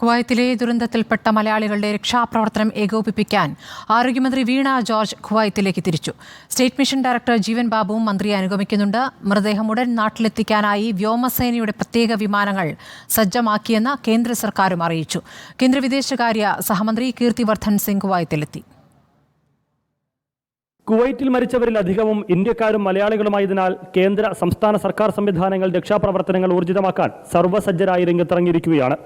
കുവൈത്തിലെ ദുരന്തത്തിൽപ്പെട്ട മലയാളികളുടെ രക്ഷാപ്രവർത്തനം ഏകോപിപ്പിക്കാൻ ആരോഗ്യമന്ത്രി വീണ ജോർജ് കുവൈത്തിലേക്ക് തിരിച്ചു. സ്റ്റേറ്റ് മിഷൻ ഡയറക്ടർ ജീവൻ ബാബുവും മന്ത്രിയെ അനുഗമിക്കുന്നുണ്ട്. മൃതദേഹം ഉടൻ നാട്ടിലെത്തിക്കാനായി വ്യോമസേനയുടെ പ്രത്യേക വിമാനങ്ങൾ സജ്ജമാക്കിയെന്ന് കേന്ദ്ര സർക്കാരും അറിയിച്ചു. കേന്ദ്ര വിദേശകാര്യ സഹമന്ത്രി കീർത്തിവർദ്ധൻ സിംഗ് കുവൈത്തിലെത്തി. കുവൈറ്റിൽ മരിച്ചവരിൽ അധികവും ഇന്ത്യക്കാരും മലയാളികളുമായതിനാൽ കേന്ദ്ര സംസ്ഥാന സർക്കാർ സംവിധാനങ്ങൾ രക്ഷാപ്രവർത്തനങ്ങൾ ഊർജിതമാക്കാൻ സർവസജ്ജരായി രംഗത്തിറങ്ങിയിരിക്കുകയാണ്.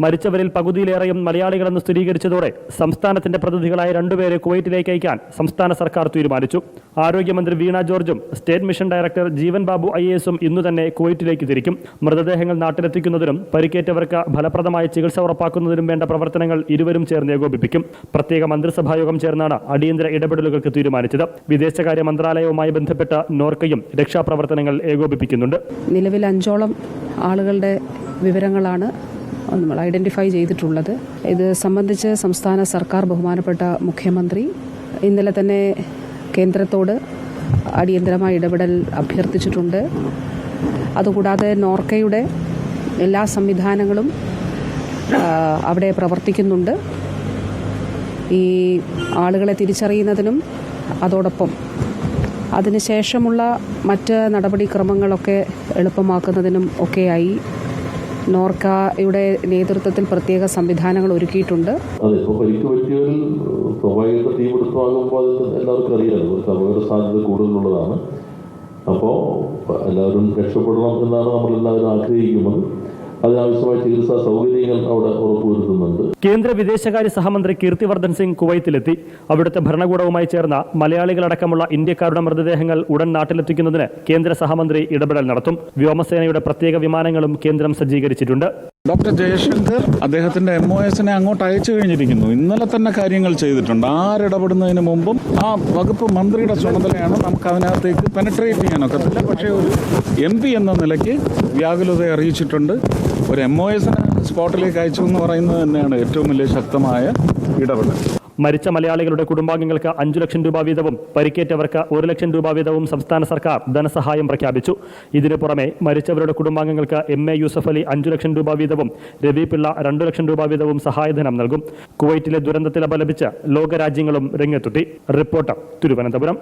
മരിച്ചവരിൽ പകുതിയിലേറെയും മലയാളികളെന്ന് സ്ഥിരീകരിച്ചതോടെ സംസ്ഥാനത്തിന്റെ പ്രതിനിധികളായ രണ്ടുപേരെ കുവൈറ്റിലേക്ക് അയക്കാൻ സംസ്ഥാന സർക്കാർ തീരുമാനിച്ചു. ആരോഗ്യമന്ത്രി വീണ ജോർജും state mission director Jeevan Babu I എസും ഇന്നു തന്നെ കുവൈറ്റിലേക്ക് തിരിക്കും. മൃതദേഹങ്ങൾ നാട്ടിലെത്തിക്കുന്നതിനും പരിക്കേറ്റവർക്ക് ഫലപ്രദമായ ചികിത്സ ഉറപ്പാക്കുന്നതിനും വേണ്ട പ്രവർത്തനങ്ങൾ ഇരുവരും ചേർന്ന് ഏകോപിപ്പിക്കും. പ്രത്യേക മന്ത്രിസഭായോഗം ചേർന്നാണ് അടിയന്തര ഇടപെടലുകൾക്ക് തീരുമാനിച്ചത്. വിദേശകാര്യ മന്ത്രാലയവുമായി ബന്ധപ്പെട്ട നോർക്കയും രക്ഷാപ്രവർത്തനങ്ങൾ ഏകോപിപ്പിക്കുന്നുണ്ട്. നിലവിൽ അഞ്ചോളം ആളുകളുടെ വിവരങ്ങളാണ് നമ്മൾ ഐഡന്റിഫൈ ചെയ്തിട്ടുള്ളത്. ഇത് സംബന്ധിച്ച് സംസ്ഥാന സർക്കാർ ബഹുമാനപ്പെട്ട മുഖ്യമന്ത്രി ഇന്നലെ തന്നെ കേന്ദ്രത്തോട് അടിയന്തരമായ ഇടപെടൽ അഭ്യർത്ഥിച്ചിട്ടുണ്ട്. അതുകൂടാതെ നോർക്കയുടെ എല്ലാ സംവിധാനങ്ങളും അവിടെ പ്രവർത്തിക്കുന്നുണ്ട്. ഈ ആളുകളെ തിരിച്ചറിയുന്നതിനും അതോടൊപ്പം അതിനുശേഷമുള്ള മറ്റ് നടപടിക്രമങ്ങളൊക്കെ എളുപ്പമാക്കുന്നതിനും ഒക്കെയായി നോർക്കയുടെ നേതൃത്വത്തിൽ പ്രത്യേക സംവിധാനങ്ങൾ ഒരുക്കിയിട്ടുണ്ട്. അതെ ഇപ്പോൾ പരിക്ക് പറ്റിയവരിൽ സ്വാഭാവിക ടീം എടുത്തുവാങ്ങുമ്പോൾ അത് എല്ലാവർക്കും അറിയാലോ ഒരു അപകട സാധ്യത കൂടുതലുള്ളതാണ്. അപ്പോൾ എല്ലാവരും രക്ഷപ്പെടണം എന്നാണ് നമ്മൾ നമ്മളെല്ലാവരും ആഗ്രഹിക്കുന്നത്. അതിനാവശ്യമായ ചികിത്സാ സൗകര്യങ്ങൾ അവിടെ ഉറപ്പുവരുത്തുന്നുണ്ട്. കേന്ദ്ര വിദേശകാര്യ സഹമന്ത്രി കീർത്തിവർദ്ധൻ സിംഗ് കുവൈത്തിലെത്തി. അവിടുത്തെ ഭരണകൂടവുമായി ചേർന്ന മലയാളികളടക്കമുള്ള ഇന്ത്യക്കാരുടെ മൃതദേഹങ്ങൾ ഉടൻ നാട്ടിലെത്തിക്കുന്നതിന് കേന്ദ്ര സഹമന്ത്രി ഇടപെടൽ നടത്തും. വ്യോമസേനയുടെ പ്രത്യേക വിമാനങ്ങളും കേന്ദ്രം സജ്ജീകരിച്ചിട്ടുണ്ട്. ഡോക്ടർ ജയശങ്കർ അദ്ദേഹത്തിന്റെ എം ഒ എസിനെ അങ്ങോട്ട് അയച്ചു കഴിഞ്ഞിരിക്കുന്നു. ഇന്നലെ തന്നെ കാര്യങ്ങൾ ചെയ്തിട്ടുണ്ട്. ആരിടപെടുന്നതിന് മുമ്പും ആ വകുപ്പ് മന്ത്രിയുടെ ചുമതലയാണ് നമുക്ക് അതിനകത്തേക്ക് പെനട്രേറ്റ് ചെയ്യാനൊക്കത്തില്ല പക്ഷേ ഒരു എം പി എന്ന നിലയ്ക്ക് വ്യാകുലത അറിയിച്ചിട്ടുണ്ട്. ഒരു എം ഒ എസിനെ സ്പോട്ടിലേക്ക് അയച്ചു എന്ന് പറയുന്നത് തന്നെയാണ് ഏറ്റവും വലിയ ശക്തമായ ഇടപെടൽ. മരിച്ച മലയാളികളുടെ കുടുംബാംഗങ്ങൾക്ക് അഞ്ചു ലക്ഷം രൂപ വീതവും പരിക്കേറ്റവർക്ക് ഒരു ലക്ഷം രൂപ വീതവും സംസ്ഥാന സർക്കാർ ധനസഹായം പ്രഖ്യാപിച്ചു. ഇതിനു പുറമെ മരിച്ചവരുടെ കുടുംബാംഗങ്ങൾക്ക് എം എ യൂസഫ് അലി അഞ്ചു ലക്ഷം രൂപ വീതവും രവി പിള്ള രണ്ടു ലക്ഷം രൂപ വീതവും സഹായധനം നൽകും. കുവൈറ്റിലെ ദുരന്തത്തിൽ അപലപിച്ച് ലോകരാജ്യങ്ങളും രംഗത്തെത്തി. റിപ്പോർട്ടർ തിരുവനന്തപുരം.